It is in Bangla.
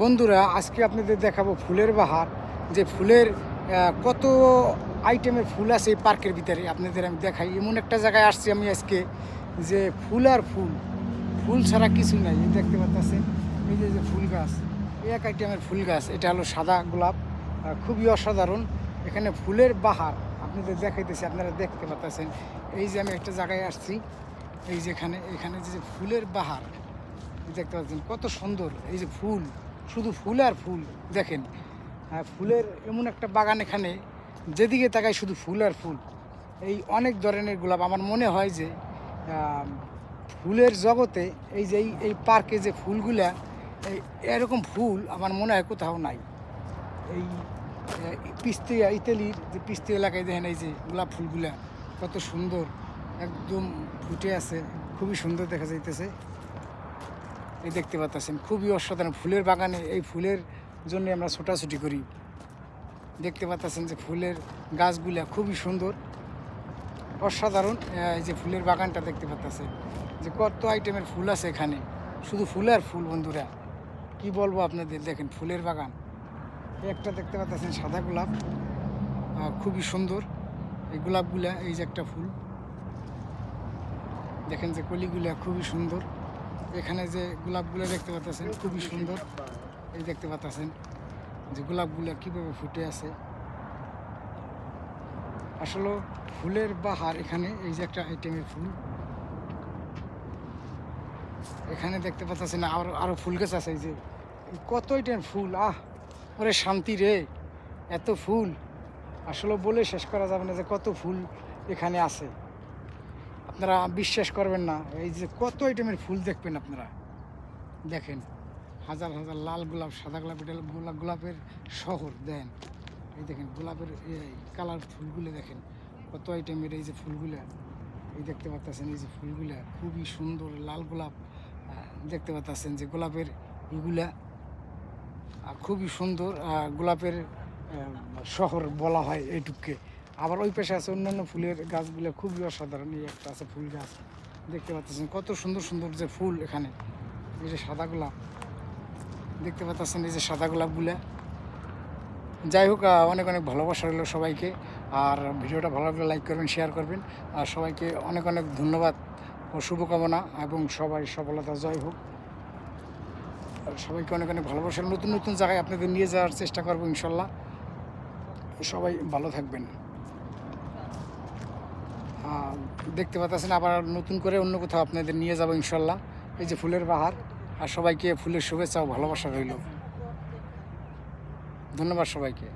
বন্ধুরা, আজকে আপনাদের দেখাবো ফুলের বাহার। যে ফুলের কত আইটেমের ফুল আছে এই পার্কের ভিতরে আপনাদের আমি দেখাই। এমন একটা জায়গায় আসছি আমি আজকে যে ফুল আর ফুল ফুল ছাড়া কিছু নাই। দেখতে পাচ্ছেন, এই যে ফুল গাছ, এই এক আইটেমের ফুল গাছ, এটা হলো সাদা গোলাপ খুবই অসাধারণ। এখানে ফুলের বাহার আপনাদের দেখাইতেছি, আপনারা দেখতে পাচ্ছেন। এই যে আমি একটা জায়গায় আসছি, এই যেখানে, এখানে যে ফুলের বাহার দেখতে পাচ্ছেন, কত সুন্দর। এই যে ফুল শুধু ফুল আর ফুল, দেখেন। ফুলের এমন একটা বাগান এখানে, যেদিকে তাকায় শুধু ফুল আর ফুল। এই অনেক ধরনের গোলাপ। আমার মনে হয় যে ফুলের জগতে এই যে এই- পার্কে যে ফুলগুলা, এই এরকম ফুল আমার মনে হয় কোথাও নাই। এই পিস্তি ইতালির যে পিস্তি এলাকায় দেখেন এই যে গোলাপ ফুলগুলা, কত সুন্দর, একদম ফুটে আছে, খুবই সুন্দর দেখা যাইতেছে। এই দেখতে পাচ্ছেন, খুবই অসাধারণ। ফুলের বাগানে এই ফুলের জন্য আমরা ছোটাছুটি করি। দেখতে পাচ্ছেন যে ফুলের গাছগুলা খুবই সুন্দর, অসাধারণ এই যে ফুলের বাগানটা দেখতে পাচ্ছেন। যে কত আইটেমের ফুল আছে এখানে, শুধু ফুল আর ফুল বন্ধুরা। কি বলব আপনাদের, দেখেন ফুলের বাগান। একটা দেখতে পাচ্ছেন সাদা গোলাপ খুবই সুন্দর। এই গোলাপগুলা, এই যে একটা ফুল। দেখেন যে কলিগুলা খুবই সুন্দর। এখানে যে গোলাপগুলো দেখতে পাচ্ছেন, খুবই সুন্দর। এই দেখতে পাচ্ছেন যে গোলাপগুলো কীভাবে ফুটে আছে। আসলে ফুলের বাহার এখানে, এই যে একটা আইটেমের ফুল। এখানে দেখতে পাচ্ছেন আরও আরও ফুল গাছ আছে, এই যে কত আইটেমের ফুল, আহ! ওরে শান্তি রে, এত ফুল। আসলে বলে শেষ করা যাবে না যে কত ফুল এখানে আছে। আপনারা বিশ্বাস করবেন না। এই যে কত আইটেমের ফুল দেখবেন আপনারা। দেখেন হাজার হাজার লাল গোলাপ সাদা গোলাপ এটা গোলাপ গোলাপের শহর দেন। এই দেখেন গোলাপের এই কালার ফুলগুলো দেখেন কত আইটেমের এই যে ফুলগুলো। এই দেখতে পাচ্ছেন এই যে ফুলগুলো খুবই সুন্দর লাল গোলাপ দেখতে পাচ্ছেন যে গোলাপের আহ, খুবই সুন্দর গোলাপের শহর বলা হয় এইটুককে। আবার ওই পাশে আছে অন্যান্য ফুলের গাছগুলো, খুবই অসাধারণ এই একটা আছে ফুল গাছ। দেখতে পাচ্ছেন, কত সুন্দর সুন্দর যে ফুল এখানে। এই যে সাদা গোলাপ। দেখতে পাচ্ছেন এই যে সাদা গোলাপগুলা। যাই হোক অনেক অনেক ভালোবাসা রইল সবাইকে। আর ভিডিওটা ভালো লাগলে লাইক করবেন, শেয়ার করবেন। আর সবাইকে অনেক অনেক ধন্যবাদ ও শুভকামনা এবং সবাই সফলতা, জয় হোক। আর সবাইকে অনেক অনেক ভালোবাসা। নতুন নতুন জায়গায় আপনাদের নিয়ে যাওয়ার চেষ্টা করব ইনশাল্লাহ। সবাই ভালো থাকবেন। দেখতে পাচ্ছেন আবার নতুন করে অন্য কোথাও আপনাদের নিয়ে যাব ইনশাল্লাহ। এই যে ফুলের বাহার আর সবাইকে ফুলের শুভেচ্ছা ও ভালোবাসা রইল। ধন্যবাদ সবাইকে।